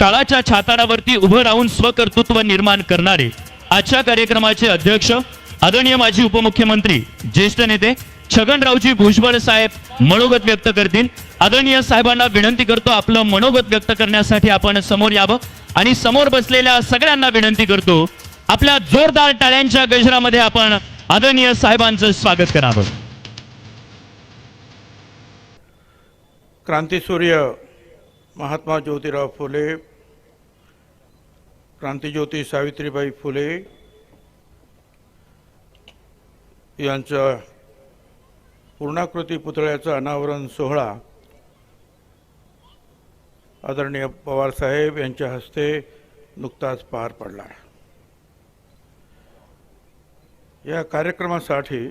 टाळाच्या छाताडावरती उभं राहून स्वकर्तृत्व निर्माण करणारे आजच्या कार्यक्रमाचे अध्यक्ष आदरणीय माजी उपमुख्यमंत्री ज्येष्ठ नेते छगनरावजी भुजबळ साहेब मनोगत व्यक्त करतील. आदरणीय साहेबांना विनंती करतो आपलं मनोगत व्यक्त करण्यासाठी आपण समोर यावं आणि समोर बसलेल्या सगळ्यांना विनंती करतो आपल्या जोरदार टाळ्यांच्या गजरामध्ये आपण आदरणीय साहेबांचं स्वागत करावं. क्रांतीसूर्य महात्मा ज्योतिराव फुले क्रांतीज्योती सावित्रीबाई फुले यांच्या पूर्णाकृती पुतळ्याचा अनावरण सोहळा आदरणीय पवारसाहेब यांच्या हस्ते नुकताच पार पडला. या कार्यक्रमासाठी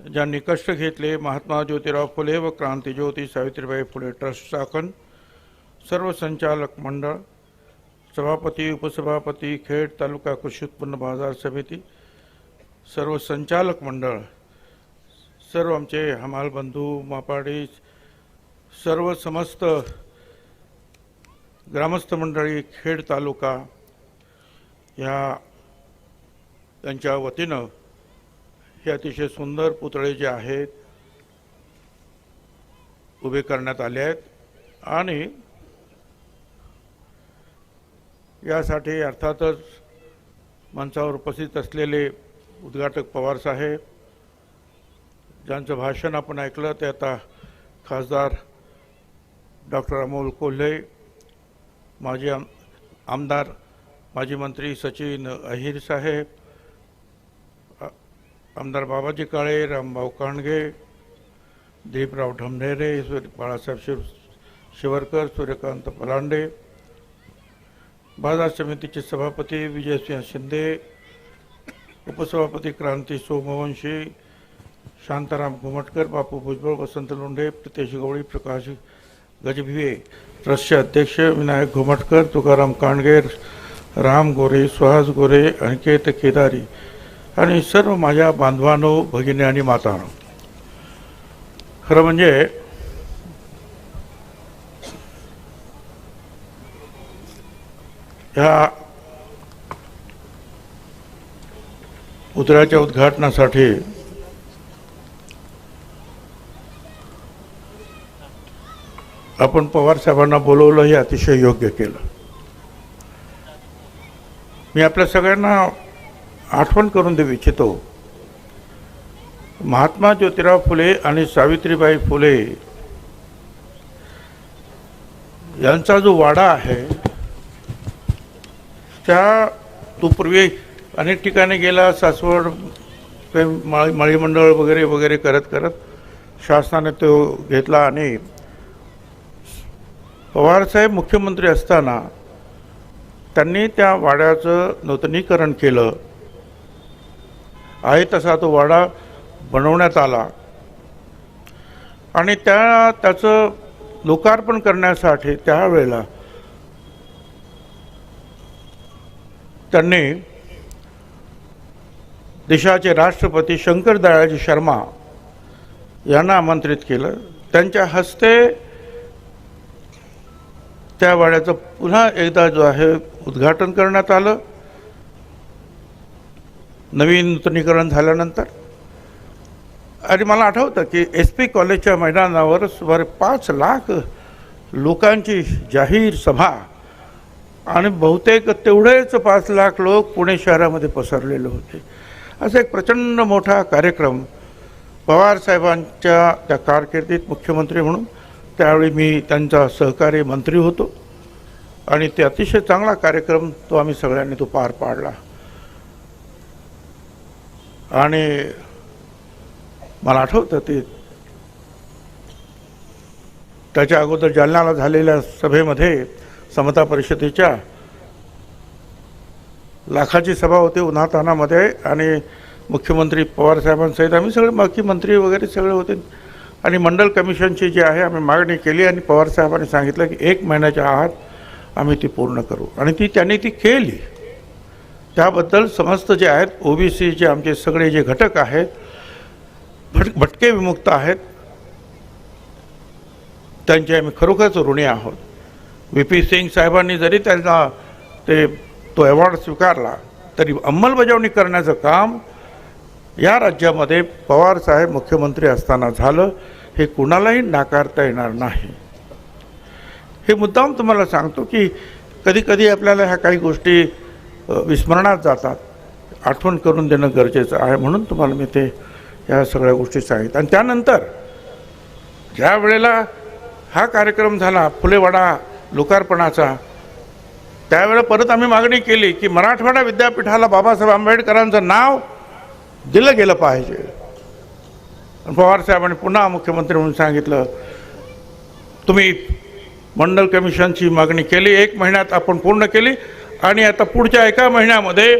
ज्यांनी कष्ट घेतले महात्मा ज्योतिराव फुले व क्रांतीज्योती सावित्रीबाई फुले ट्रस्ट चाकण सर्व संचालक मंडळ सभापती उपसभापती खेड तालुका कृषी उत्पन्न बाजार समिती सर्व संचालक मंडळ सर्व आमचे हमाल बंधू मापाडी सर्व समस्त ग्रामस्थ मंडळी खेड तालुका ह्या त्यांच्या वतीनं हे अतिशय सुंदर पुतळे जे आहेत उभे करण्यात आले आहेत. आणि यासाठी अर्थातच मंचावर उपस्थित असलेले उद्घाटक पवार साहेब ज्यांचं भाषण आपण ऐकलं ते आता खासदार डॉक्टर अमोल कोल्हे माजी आम आमदार माजी मंत्री सचिन अहिर साहेब आमदार बाबाजी काळे रामभाऊ कांडगे दिलीपराव ढमढेरे सूर्य बाळासाहेब शिव शिवरकर सूर्यकांत पलांडे बाजार समितीचे सभापती विजयसिंह शिंदे उपसभापती क्रांती सोमवंशी शांताराम घुमटकर बापू भुजबळ वसंत लोंढे प्रितेश गवळी प्रकाश गजभिये ट्रस्टचे अध्यक्ष विनायक घुमटकर तुकाराम कांडगे राम गोरे सुहास गोरे अनिकेत केदारी आणि सर्व माझ्या बांधवानो भगिनी आणि मातानो. खरं म्हणजे ह्या पुतळ्याच्या उद्घाटनासाठी आपण पवार साहेबांना बोलवलं हे अतिशय योग्य केलं. मी आपल्या सगळ्यांना आठवण करून देऊ इच्छितो. महात्मा ज्योतिराव फुले आणि सावित्रीबाई फुले यांचा जो वाडा आहे त्या तो पूर्वी अनेक ठिकाणी गेला सासवड काही माळी माळी मंडळ वगैरे वगैरे करत करत शासनाने तो घेतला आणि पवारसाहेब मुख्यमंत्री असताना त्यांनी त्या वाड्याचं नूतनीकरण केलं. आहे तसा तो वाडा बनवण्यात आला. आणि त्या त्याचं लोकार्पण करण्यासाठी त्यावेळेला त्यांनी देशाचे राष्ट्रपती शंकर दयाळजी शर्मा यांना आमंत्रित केलं. त्यांच्या हस्ते त्या वाड्याचं पुन्हा एकदा जो आहे उद्घाटन करण्यात आलं. नवीन नूतनीकरण झाल्यानंतर. आणि मला आठवतं की एस पी कॉलेजच्या मैदानावर सुमारे पाच लाख लोकांची जाहीर सभा आणि बहुतेक तेवढेच पाच लाख लोक पुणे शहरामध्ये पसरलेले होते. असा एक प्रचंड मोठा कार्यक्रम पवार साहेबांच्या त्या कारकिर्दीत मुख्यमंत्री म्हणून त्यावेळी मी त्यांचा सहकारी मंत्री होतो. आणि ते अतिशय चांगला कार्यक्रम तो आम्ही सगळ्यांनी तो पार पाडला. आणि मला आठवतं ते त्याच्या अगोदर जालन्याला झालेल्या सभेमध्ये समता परिषदेच्या लाखाची सभा होती उन्हातानामध्ये आणि मुख्यमंत्री पवारसाहेबांसहित आम्ही सगळे बाकी मंत्री वगैरे सगळे होते. आणि मंडल कमिशनची जी आहे आम्ही मागणी केली आणि पवारसाहेबांनी सांगितलं की एक महिन्याच्या आहात आम्ही ती पूर्ण करू. आणि ती त्यांनी ती केली. त्याबद्दल समस्त जे आहेत ओबीसीचे आमचे सगळे जे घटक आहेत भट भटके विमुक्त आहेत. त्यांचे आम्ही खरोखरच ऋणी आहोत. व्ही पी सिंग साहेबांनी जरी त्यांना ते तो अवॉर्ड स्वीकारला तरी अंमलबजावणी करण्याचं काम या राज्यामध्ये पवार साहेब मुख्यमंत्री असताना झालं हे कुणालाही नाकारता येणार नाही. हे मुद्दाम तुम्हाला सांगतो की कधीकधी आपल्याला ह्या काही गोष्टी विस्मरणात जातात. आठवण करून देणं गरजेचं आहे म्हणून तुम्हाला मी ते या सगळ्या गोष्टी सांगितल्या. आणि त्यानंतर ज्या वेळेला हा कार्यक्रम झाला फुलेवाडा लोकार्पणाचा. त्यावेळेला परत आम्ही मागणी केली की मराठवाडा विद्यापीठाला बाबासाहेब आंबेडकरांचं नाव दिलं गेलं पाहिजे. पवारसाहेबांनी पुन्हा मुख्यमंत्री म्हणून सांगितलं तुम्ही मंडल कमिशनची मागणी केली एक महिन्यात आपण पूर्ण केली आणि आता पुढच्या एका महिन्यामध्ये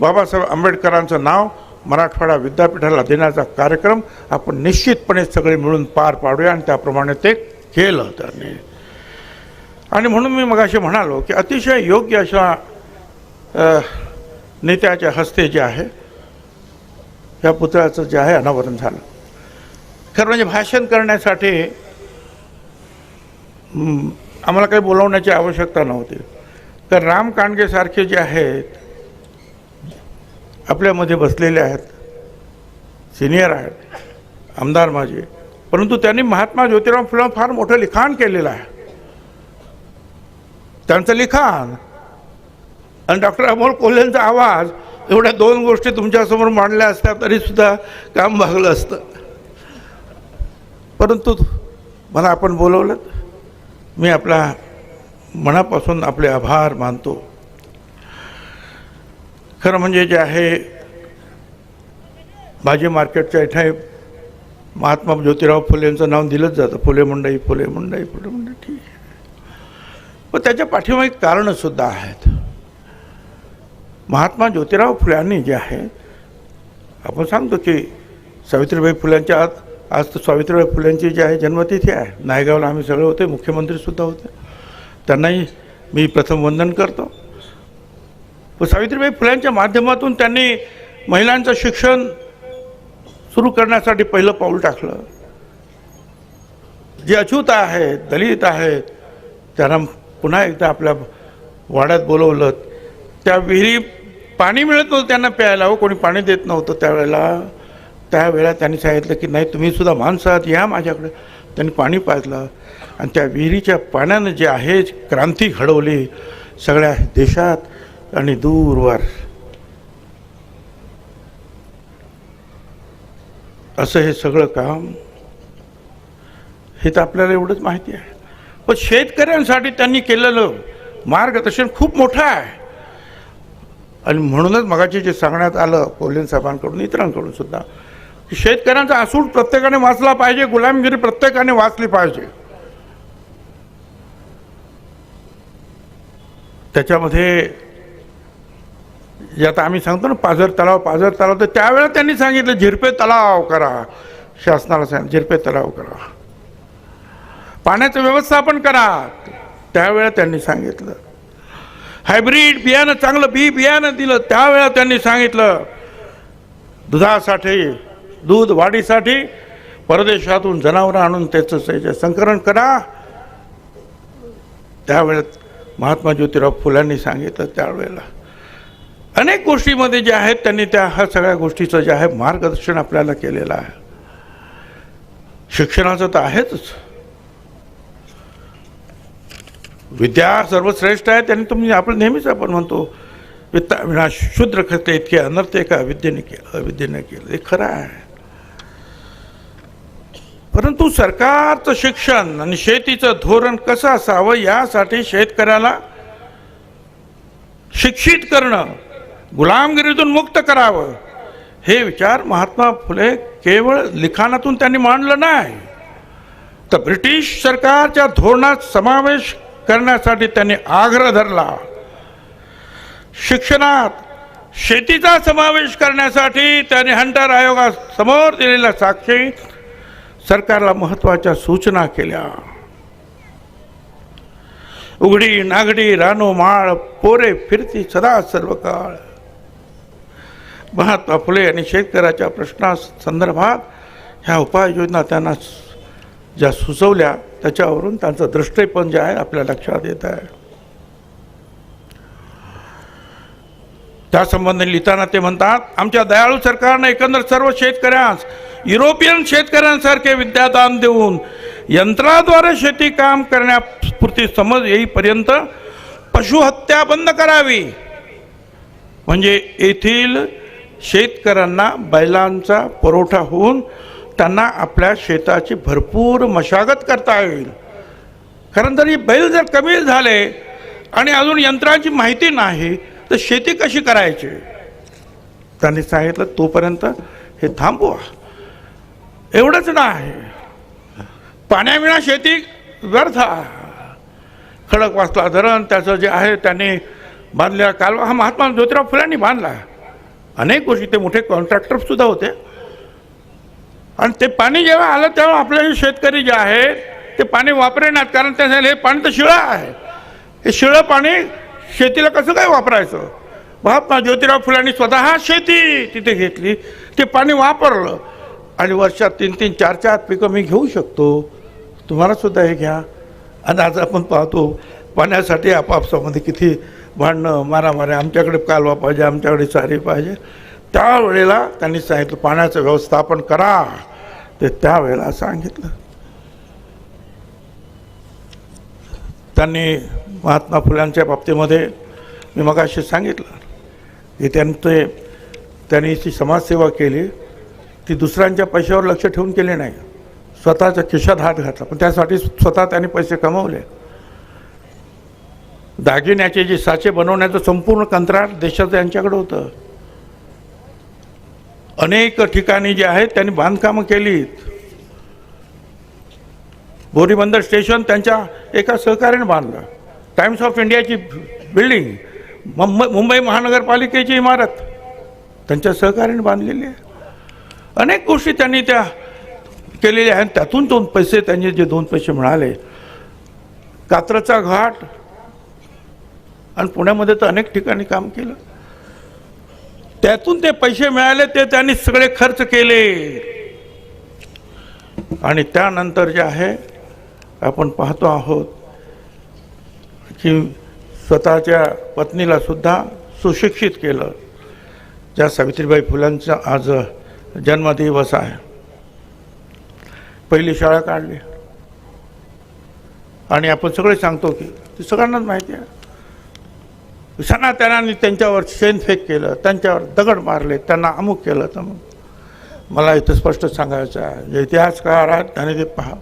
बाबासाहेब आंबेडकरांचं नाव मराठवाडा विद्यापीठाला देण्याचा कार्यक्रम आपण निश्चितपणे सगळे मिळून पार पाडूया आणि त्याप्रमाणे ते केलं त्यांनी. आणि म्हणून मी मगाशी म्हणालो की अतिशय योग्य अशा नेत्याच्या हस्ते जे आहे या पुतळ्याचं जे आहे अनावरण झालं. खरं म्हणजे भाषण करण्यासाठी आम्हाला काही बोलवण्याची आवश्यकता नव्हती. तर राम कांडगेसारखे जे आहेत आपल्यामध्ये बसलेले आहेत सिनियर आहेत आमदार माझे परंतु त्यांनी महात्मा ज्योतिराव फुलं फार मोठं लिखाण केलेलं आहे. त्यांचं लिखाण. आणि डॉक्टर अमोल कोल्हेंचा आवाज एवढ्या दोन गोष्टी तुमच्यासमोर मांडल्या असत्या तरीसुद्धा काम भागलं असतं. परंतु मला आपण बोलवलं. मी आपला मनापासून आपले आभार मानतो. खरं म्हणजे जे आहे भाजी मार्केटच्या इथे महात्मा ज्योतिराव फुलेंचं नाव दिलंच जातं. फुले मंडई फुले मंडई फुले मंडई ठीक आहे. पण त्याच्या पाठीमागे कारणंसुद्धा आहेत. महात्मा ज्योतिराव फुल्यांनी जे आहे आपण सांगतो की सावित्रीबाई फुल्यांच्या आत आज तर सावित्रीबाई फुल्यांची जी आहे जन्मतिथी आहे. नायगावला आम्ही सगळे होते मुख्यमंत्रीसुद्धा होते. त्यांनाही मी प्रथम वंदन करतो. व सावित्रीबाई फुल्यांच्या माध्यमातून त्यांनी महिलांचं शिक्षण सुरू करण्यासाठी पहिलं पाऊल टाकलं. जे अछूत आहेत दलित आहेत त्यांना पुन्हा एकदा आपल्या वाड्यात बोलवलं. त्या विहिरी पाणी मिळत नव्हतं त्यांना प्यायला. हो कोणी पाणी देत नव्हतं त्यावेळेला. त्यावेळेला त्यांनी सांगितलं की नाही तुम्ही सुद्धा माणसं आहात. या माझ्याकडे. त्यांनी पाणी पाजलं. आणि त्या विहिरीच्या पाण्यानं जे आहे क्रांती घडवली सगळ्या देशात आणि दूरवर. असं हे सगळं काम हे तर आपल्याला एवढंच माहिती आहे. पण शेतकऱ्यांसाठी त्यांनी केलेलं मार्गदर्शन खूप मोठं आहे. आणि म्हणूनच मगाचे जे सांगण्यात आलं कोल्हेन साहेबांकडून इतरांकडून सुद्धा की शेतकऱ्यांचा आसूड प्रत्येकाने वाचला पाहिजे गुलामगिरी प्रत्येकाने वाचली पाहिजे. त्याच्यामध्ये जे आता आम्ही सांगतो ना पाझर तलाव पाझर तलाव तर त्यावेळेला त्यांनी सांगितलं झिरपे तलाव करा शासनाला सांग झिरपे तलाव करा. पाण्याचं व्यवस्थापन करा. त्यावेळा त्यांनी सांगितलं. हायब्रीड बियाणं चांगलं बी बियाणं दिलं त्यावेळा त्यांनी सांगितलं दुधासाठी दूध वाढीसाठी परदेशातून जनावरं आणून त्याचं त्याचं संकलन करा. त्यावेळेत महात्मा ज्योतिराव फुलांनी सांगितलं त्यावेळेला. अनेक गोष्टीमध्ये जे आहेत त्यांनी त्या ह्या सगळ्या गोष्टीचं जे आहे मार्गदर्शन आपल्याला केलेलं आहे. शिक्षणाचं तर आहेच विद्या सर्वश्रेष्ठ आहे त्यांनी तुम्ही आपण नेहमीच आपण म्हणतो वित्ता विनाश शूद्र खते इतके अनर्थ का अविद्येने केलं अविद्येने केलं. हे खरं आहे. परंतु सरकारचं शिक्षण आणि शेतीचं धोरण कसं असावं यासाठी शेतकऱ्याला शिक्षित करणं गुलामगिरीतून मुक्त करावं हे विचार महात्मा फुले केवळ लिखाणातून त्यांनी मांडलं नाही. तर ब्रिटिश सरकारच्या धोरणात समावेश करण्यासाठी त्यांनी आग्रह धरला. शिक्षणात शेतीचा समावेश करण्यासाठी त्यांनी हंटर आयोगासमोर दिलेल्या साक्षी सरकारला महत्त्वाच्या सूचना केल्या. उघडी नागडी रानो माळ पोरे फिरती सदा सर्व काळ महात्मा फुले यांनी शेतकऱ्याच्या प्रश्ना संदर्भात ह्या उपाययोजना त्यांना ज्या सुचवल्या त्याच्यावरून त्यांचं दृष्टेपण जे आहे आपल्या लक्षात येत आहे. त्यासंबंधी लिहिताना ते म्हणतात आमच्या दयाळू सरकारनं एकंदर सर्व शेतकऱ्यांस युरोपियन शेतकऱ्यांसारखे विद्यादान देऊन यंत्राद्वारे शेती काम करण्यापुरती समज येईपर्यंत पशुहत्या बंद करावी. म्हणजे येथील शेतकऱ्यांना बैलांचा पुरवठा होऊन त्यांना आपल्या शेताची भरपूर मशागत करता येईल. कारण जर बैल जर कमी झाले आणि अजून यंत्रांची माहिती नाही तर शेती कशी करायची? त्यांनी सांगितलं तोपर्यंत हे थांबवा. एवढंच नाही. पाण्याविना शेती व्यर्थ खडक वाचला धरण त्याचं जे आहे त्यांनी बांधलेला कालवा हा महात्मा ज्योतिराव फुल्यांनी बांधला. अनेक गोष्टी ते मोठे कॉन्ट्रॅक्टरसुद्धा होते. आणि ते पाणी जेव्हा आलं तेव्हा आपले जे शेतकरी जे आहेत ते पाणी वापरेनात कारण त्या हे पाणी तर शिळं आहे. हे शिळं पाणी शेतीला कसं काय वापरायचं? महात्मा ज्योतिराव फुलांनी स्वतः शेती तिथे घेतली. ते पाणी वापरलं. आणि वर्षात तीन तीन चार चार पिकं मी घेऊ शकतो. तुम्हाला सुद्धा हे घ्या. आणि आज आपण पाहतो पाण्यासाठी आपापसामध्ये किती भांडणं मारामारे आमच्याकडे कालवा पाहिजे आमच्याकडे चारी पाहिजे. त्यावेळेला त्यांनी सांगितलं पाण्याचं व्यवस्थापन करा. ते त्यावेळेला सांगितलं. त्यांनी महात्मा फुल्यांच्या बाबतीमध्ये मी मगाशी सांगितलं की त्यांचे त्यांनी जी समाजसेवा केली ती दुसऱ्यांच्या पैशावर लक्ष ठेवून केली नाही. स्वतःच्या खिशात हात घातला. पण त्यासाठी स्वतः त्यांनी पैसे कमवले. दागिन्याचे जे साचे बनवण्याचं संपूर्ण कंत्राट देशाचं यांच्याकडे होतं. अनेक ठिकाणी जे आहेत त्यांनी बांधकामं केलीत. बोरीबंदर स्टेशन त्यांच्या एका सहकार्याने बांधलं. टाइम्स ऑफ इंडियाची बिल्डिंग मुंबई मुंबई महानगरपालिकेची इमारत त्यांच्या सहकार्याने बांधलेली आहे. अनेक गोष्टी त्यांनी त्या केलेल्या आहेत. त्यातून दोन पैसे त्यांनी जे दोन पैसे मिळाले. कात्रचा घाट आणि पुण्यामध्ये तर अनेक ठिकाणी काम केलं. त्यातून ते पैसे मिळाले ते त्यांनी सगळे खर्च केले. आणि त्यानंतर जे आहे आपण पाहतो आहोत की स्वतःच्या पत्नीला सुद्धा सुशिक्षित केलं. ज्या सावित्रीबाई फुलांचा आज जन्मदिवस आहे. पहिली शाळा काढली. आणि आपण सगळे सांगतो की ती सगळ्यांनाच माहिती आहे. सनातनांनी त्यांच्यावर शेणफेक केलं त्यांच्यावर दगड मारले त्यांना अमुक केलं तर मग. मला इथं स्पष्ट सांगायचं आहे इतिहासकार आहेत त्याने ते पहा.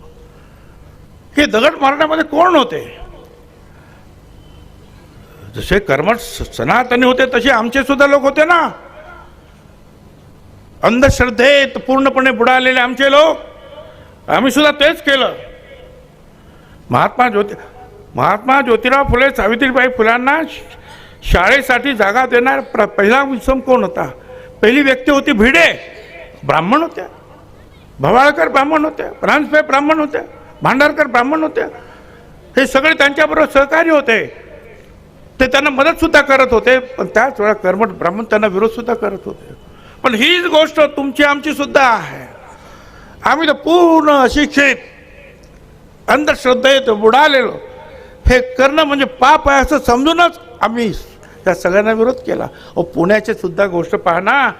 हे दगड मारण्यामध्ये कोण होते? जसे कर्मठ सनातनी होते तसे आमचे सुद्धा लोक होते ना. अंधश्रद्धेत पूर्णपणे बुडालेले आमचे लोक आम्ही सुद्धा तेच केलं. महात्मा ज्योती महात्मा ज्योतिराव फुले सावित्रीबाई फुलांना शाळेसाठी जागा देणार प्र पहिला विषम कोण होता? पहिली व्यक्ती होती भिडे. ब्राह्मण होत्या. भवाळकर ब्राह्मण होते प्रांसपे ब्राह्मण होते भांडारकर ब्राह्मण होते हे सगळे त्यांच्याबरोबर सहकारी होते. ते त्यांना मदतसुद्धा करत होते. पण त्याच वेळा कर्मठ ब्राह्मण त्यांना विरोधसुद्धा करत होते. पण हीच गोष्ट तुमची आमची सुद्धा आहे. आम्ही तर पूर्ण अशिक्षित. अंधश्रद्धेत बुडालेलो. हे करणं म्हणजे पाप आहे असं समजूनच आम्ही त्या सगळ्यांना विरोध केला. अहो पुण्याची सुद्धा गोष्ट पहा ना.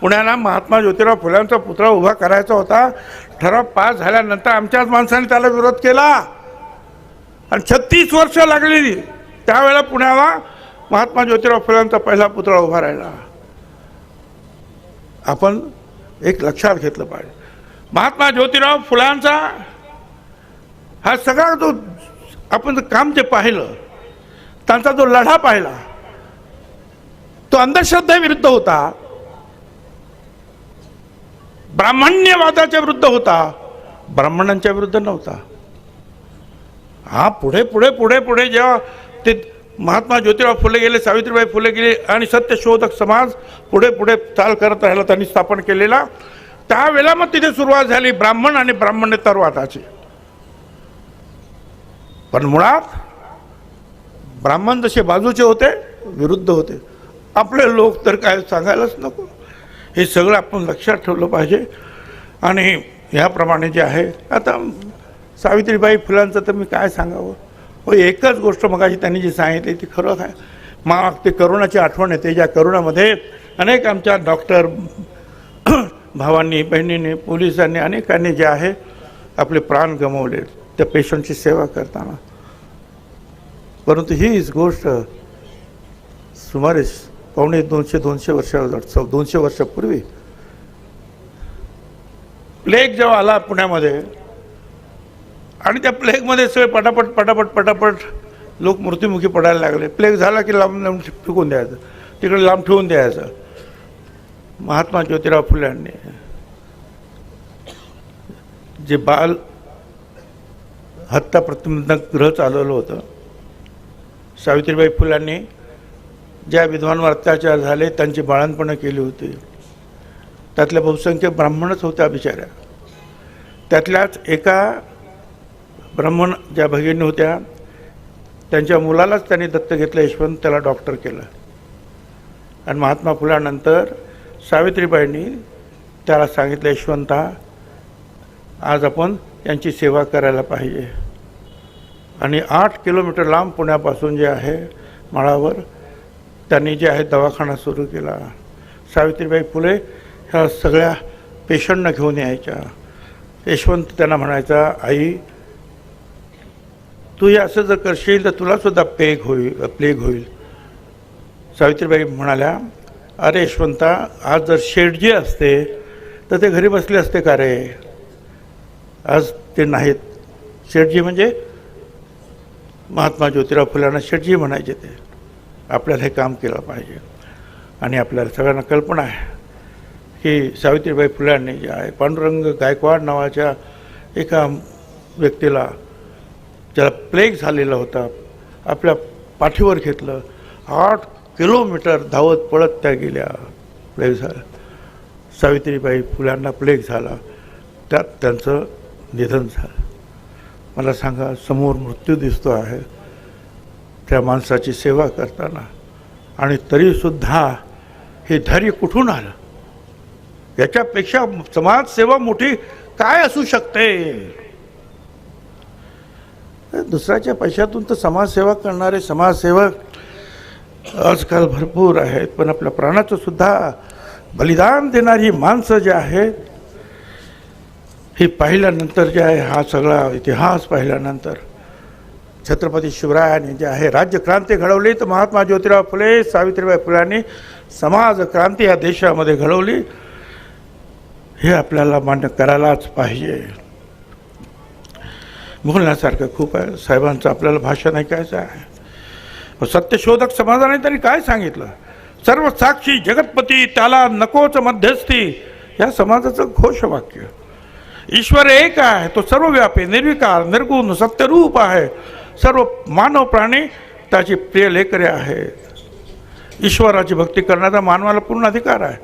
पुण्याला महात्मा ज्योतिराव फुल्यांचा पुतळा उभा करायचा होता. ठराव पास झाल्यानंतर आमच्याच माणसाने त्याला विरोध केला. आणि छत्तीस वर्ष लागलेली. त्यावेळेला पुण्याला महात्मा ज्योतिराव फुल्यांचा पहिला पुतळा उभा राहिला. आपण एक लक्षात घेतलं पाहिजे. महात्मा ज्योतिराव फुलांचा हा सगळा जो आपण काम जे पाहिलं त्यांचा जो लढा पाहिला तो अंधश्रद्धेविरुद्ध होता. ब्राह्मण्यवादाच्या विरुद्ध होता. ब्राह्मणांच्या विरुद्ध नव्हता. हा पुढे पुढे पुढे पुढे जेव्हा ते महात्मा ज्योतिराव फुले गेले सावित्रीबाई फुले गेले आणि सत्यशोधक समाज पुढे पुढे चाल करत राहिला त्यांनी स्थापन केलेला. त्यावेळेला मग तिथे सुरुवात झाली ब्राह्मण आणि ब्राह्मण्यतरवादाची पण मुळात ब्राह्मण जसे बाजूचे होते विरुद्ध होते. आपले लोक तर काय सांगायलाच नको. हे सगळं आपण लक्षात ठेवलं पाहिजे. आणि ह्याप्रमाणे जे आहे आता सावित्रीबाई फुलांचं तर मी काय सांगावं? हो एकच गोष्ट मगाशी त्यांनी जी सांगितली ती खरं आहे. मग ते करोनाची आठवण येते ज्या करोनामध्ये अनेक आमच्या डॉक्टर भावांनी बहिणींनी पोलिसांनी अनेकांनी जे आहे आपले प्राण गमावले त्या पेशंटची सेवा करताना. परंतु हीच गोष्ट सुमारे पावणे दोनशे दोनशे वर्ष दोनशे वर्षापूर्वी. प्लेग जेव्हा आला पुण्यामध्ये आणि त्या प्लेगमध्ये सगळे पटापट पटापट पटापट लोक मृत्युमुखी पडायला लागले. प्लेग झाला की लांब लांब फेकून द्यायचं. तिकडे लांब ठेवून द्यायचं. महात्मा ज्योतिराव फुल्यांनी जे बाल हत्या प्रतिबंधक ग्रह चालवलं होतं सावित्रीबाई फुलांनी ज्या विद्वांवर अत्याचार झाले त्यांची बाळणपणं केली होती. त्यातल्या बहुसंख्य ब्राह्मणच होत्या बिचाऱ्या. त्यातल्याच एका ब्राह्मण ज्या भगिनी होत्या त्यांच्या मुलालाच त्यांनी दत्त घेतलं यशवंत त्याला डॉक्टर केलं. आणि महात्मा फुलानंतर सावित्रीबाईंनी त्याला सांगितलं यशवंता आज आपण यांची सेवा करायला पाहिजे. आणि आठ किलोमीटर लांब पुण्यापासून जे आहे माळावर त्यांनी जे आहे दवाखाना सुरू केला. सावित्रीबाई फुले ह्या सगळ्या पेशंटना घेऊन यायच्या. यशवंत त्यांना म्हणायचा आई तू हे असं जर करशील तर तुला सुद्धा पेग होईल प्लेग होईल. सावित्रीबाई म्हणाल्या अरे यशवंता आज जर शेठजी असते तर ते घरी बसले असते का रे? आज ते नाहीत. शेटजी म्हणजे? महात्मा ज्योतिराव फुलांना शेठजी म्हणायचे ते. आपल्याला हे काम केलं पाहिजे. आणि आपल्याला सगळ्यांना कल्पना आहे की सावित्रीबाई फुल्यांनी जे आहे पांडुरंग गायकवाड नावाच्या एका व्यक्तीला ज्याला प्लेग झालेला होता आपल्या पाठीवर घेतलं. आठ किलोमीटर धावत पळत त्या गेल्या. प्लेग झाला. सावित्रीबाई फुल्यांना प्लेग झाला. त्यात त्यांचं निधन झालं. मला सांगा समोर मृत्यू दिसतो आहे. त्या माणसाची सेवा करताना. आणि तरीसुद्धा हे धैर्य कुठून आलं? याच्यापेक्षा समाजसेवा मोठी काय असू शकते? दुसऱ्याच्या पैशातून तर समाजसेवा करणारे समाजसेवक आजकाल भरपूर आहेत पण आपल्या प्राणाचं सुद्धा बलिदान देणारी माणसं जे आहेत हे पाहिल्यानंतर जे आहे हा सगळा इतिहास पाहिल्यानंतर छत्रपती शिवरायांनी जे आहे राज्यक्रांती घडवली तर महात्मा ज्योतिराव फुले सावित्रीबाई फुलांनी समाज क्रांती या देशामध्ये घडवली. हे आपल्याला मान्य करायलाच पाहिजे. बोलण्यासारखं खूप आहे. साहेबांचं आपल्याला भाषण ऐकायचं आहे. सत्यशोधक समाजाने त्यांनी काय सांगितलं? सर्व साक्षी जगतपती त्याला नकोच मध्यस्थी. या समाजाचं घोषवाक्य. ईश्वर एक आहे तो सर्वव्यापी निर्विकार निर्गुण सत्यरूप आहे. सर्व मानव प्राणी त्याची प्रिय लेकरे आहेत. ईश्वराची भक्ती करण्याचा मानवाला पूर्ण अधिकार आहे.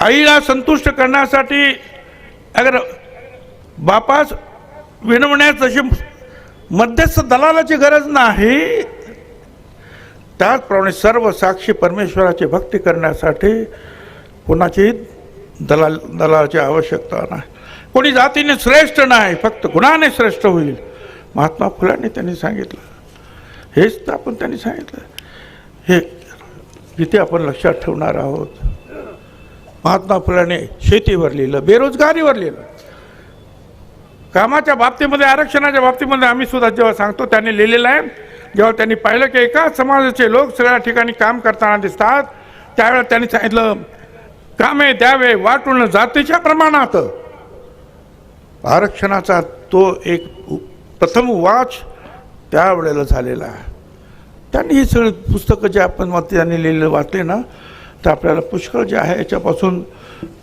आईला संतुष्ट करण्यासाठी अगर बापास विनवण्यास जशी मध्यस्थ दलालाची गरज नाही त्याचप्रमाणे सर्व साक्षी परमेश्वराची भक्ती करण्यासाठी कोणाची दलाल दलालाची आवश्यकता नाही. कोणी जातीने श्रेष्ठ नाही फक्त गुणाने श्रेष्ठ होईल. महात्मा फुलांनी त्यांनी सांगितलं. हेच तर आपण त्यांनी सांगितलं. हे जिथे आपण लक्षात ठेवणार आहोत महात्मा फुलाने शेतीवर लिहिलं बेरोजगारीवर लिहिलं. कामाच्या बाबतीमध्ये आरक्षणाच्या बाबतीमध्ये आम्ही सुद्धा जेव्हा सांगतो त्यांनी लिहिलेलं आहे. जेव्हा त्यांनी पाहिलं की एकाच समाजाचे लोक सगळ्या ठिकाणी काम करताना दिसतात त्यावेळेला त्यांनी सांगितलं कामे द्यावे वाटून जातीच्या प्रमाणात. आरक्षणाचा तो एक प्रथम वाच त्यावेळेला झालेला आहे. त्यांनी ही सगळी पुस्तकं जे आपण त्यांनी लिहिलं वाचले ना तर आपल्याला पुष्कळ जे आहे याच्यापासून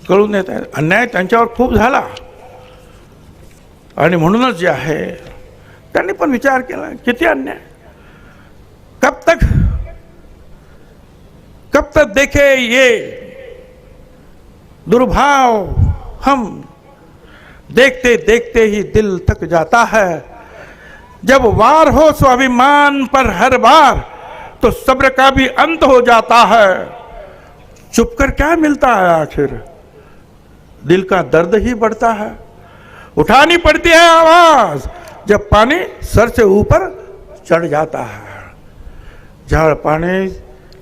कळून येत आहे. अन्याय त्यांच्यावर खूप झाला. आणि म्हणूनच जे आहे त्यांनी पण विचार केला किती अन्याय? कब तक? कब तक देखे ये दुर्भाव हम देखते देखते ही दिल थक जाता है। जब वार हो स्वाभिमान पर हर बार तो सब्र का भी अंत हो जाता है। चुप कर क्या मिलता है आखिर? दिल का दर्द ही बढ़ता है। उठानी पड़ती है आवाज़, जब पानी सर से ऊपर चढ जाता है। ज्यावेळेला पाणी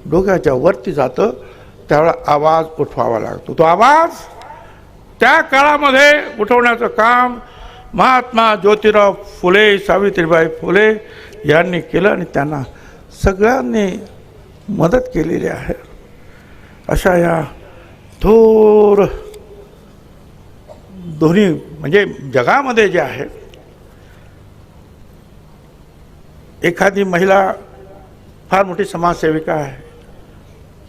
डोक्याच्या वरती जातं त्यावेळेला आवाज़ उठवावा लागतो. तो आवाज़ त्या काळामध्ये उठवण्याचं काम महात्मा ज्योतिराव फुले सावित्रीबाई फुले यांनी केलं आणि त्यांना सगळ्यांनी मदत केलेली आहे. अशा या थोर दोन्ही म्हणजे जगामध्ये जे आहे एखादी महिला फार मोठी समाजसेविका आहे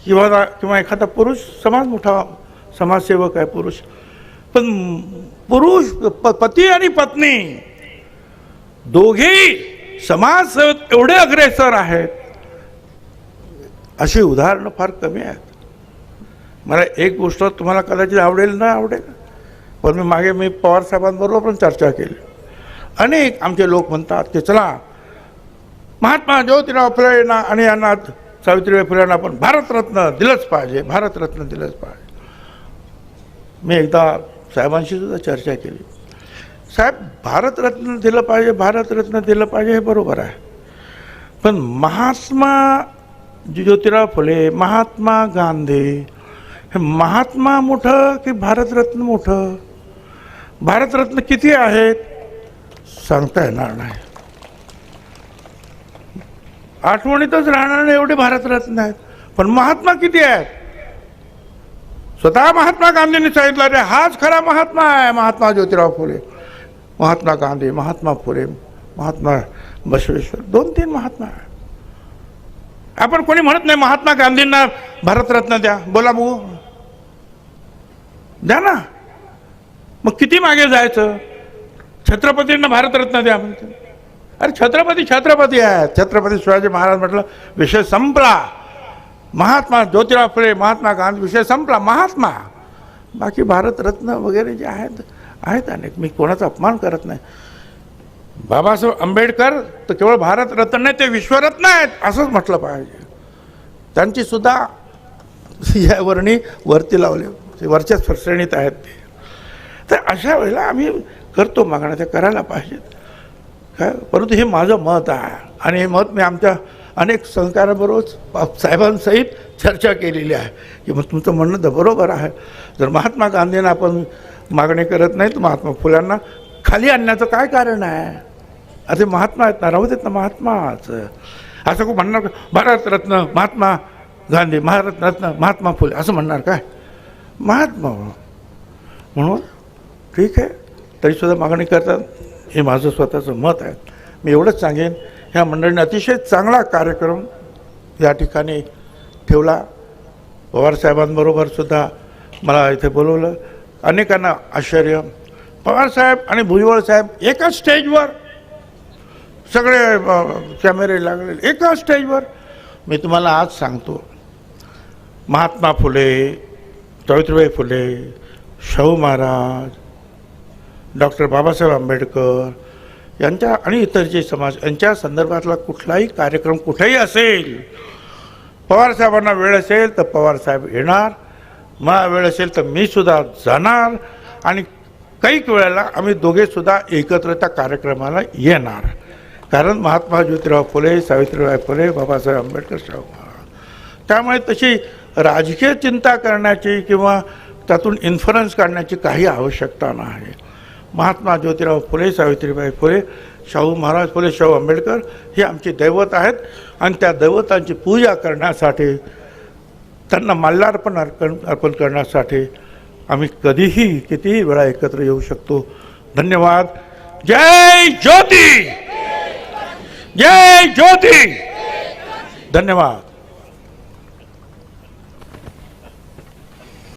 किंवा किंवा एखादा पुरुष समाज मोठा समाजसेवक आहे पुरुष पण पुरुष प- पती आणि पत्नी दोघेही समाजसेवेत एवढे अग्रेसर आहेत. अशी उदाहरणं फार कमी आहेत. मला एक गोष्ट तुम्हाला कदाचित आवडेल ना आवडेल पण मी मागे मी पवार साहेबांबरोबर पण चर्चा केली. अनेक आमचे लोक म्हणतात की चला महात्मा ज्योतिराव फुलेना आणि यांना सावित्रीबाई फुलेंना आपण भारतरत्न दिलंच पाहिजे भारतरत्न दिलंच पाहिजे. मी एकदा साहेबांशी सुद्धा चर्चा केली. साहेब भारतरत्न दिलं पाहिजे भारतरत्न दिलं पाहिजे हे बरोबर आहे. पण महात्मा ज्योतिराव फुले महात्मा गांधी हे महात्मा मोठं की भारतरत्न मोठं? भारतरत्न किती आहेत? सांगता येणार नाही. आठवणीतच राहणार नाही एवढे भारतरत्न आहेत. पण महात्मा किती आहेत? स्वतः महात्मा गांधींनी सांगितलं रे हाच खरा महात्मा आहे महात्मा ज्योतिराव फुले. महात्मा गांधी महात्मा फुले महात्मा बसवेश्वर दोन तीन महात्मा आहे आपण कोणी म्हणत नाही महात्मा गांधींना भारतरत्न द्या. बोला बघू द्या ना. मग किती मागे जायचं? छत्रपतींना भारतरत्न द्या म्हणते. अरे छत्रपती छत्रपती आहेत. छत्रपती शिवाजी महाराज म्हटलं विषय संपला. महात्मा ज्योतिराव फुले महात्मा गांधी विषय संपला महात्मा. बाकी भारतरत्न वगैरे जे आहेत आहेत अनेक. मी कोणाचा अपमान करत नाही. बाबासाहेब आंबेडकर तर केवळ भारतरत्न नाही ते विश्वरत्न आहेत असंच म्हटलं पाहिजे. त्यांची सुद्धा या वर्णी वरती लावले. ते वरच्या श्रेणीत आहेत ते. तर अशा वेळेला आम्ही करतो मागण्या त्या करायला पाहिजेत. काय? परंतु हे माझं मत आहे. आणि हे मत मी आमच्या अनेक सहकाराबरोबर साहेबांसहित चर्चा केलेली आहे. की मग तुमचं म्हणणं तर बरोबर आहे. जर महात्मा गांधींना आपण मागणी करत नाही तर महात्मा फुल्यांना खाली आणण्याचं काय कारण आहे? असे महात्मा आहेत ना राहू देत ना महात्माच. असं खूप म्हणणार भारतरत्न महात्मा गांधी भारतरत्न महात्मा फुले असं म्हणणार काय? महात्मा. म्हणून ठीक आहे. तरीसुद्धा मागणी करतात. हे माझं स्वतःचं मत आहे. मी एवढंच सांगेन. ह्या मंडळीने अतिशय चांगला कार्यक्रम या ठिकाणी ठेवला. पवारसाहेबांबरोबर सुद्धा मला इथे बोलवलं. अनेकांना आश्चर्य. पवारसाहेब आणि भुजबळ साहेब एकाच स्टेजवर सगळे कॅमेरे लागले. एकाच स्टेजवर. मी तुम्हाला आज सांगतो. महात्मा फुले सावित्रीबाई फुले शाहू महाराज डॉक्टर बाबासाहेब आंबेडकर यांच्या आणि इतर जे समाज यांच्या संदर्भातला कुठलाही कार्यक्रम कुठेही असेल पवारसाहेबांना वेळ असेल तर पवारसाहेब येणार मला वेळ असेल तर मी सुद्धा जाणार आणि काही वेळेला आम्ही दोघेसुद्धा एकत्र त्या कार्यक्रमाला येणार. कारण महात्मा ज्योतिराव फुले सावित्रीबाई फुले बाबासाहेब आंबेडकर शाहू महाराज. त्यामुळे तशी राजकीय चिंता करण्याची किंवा त्यातून इन्फ्लुअन्स काढण्याची काही आवश्यकता नाही. महात्मा ज्योतिराव फुले सावित्रीबाई फुले शाहू महाराज फुले शाहू आंबेडकर हे आमचे दैवत आहेत. आणि त्या दैवतांची पूजा करण्यासाठी त्यांना माल्यार्पण अर्पण अर्पण करण्यासाठी आम्ही कधीही कितीही वेळा एकत्र येऊ शकतो. धन्यवाद. जय ज्योती! जय ज्योती! धन्यवाद.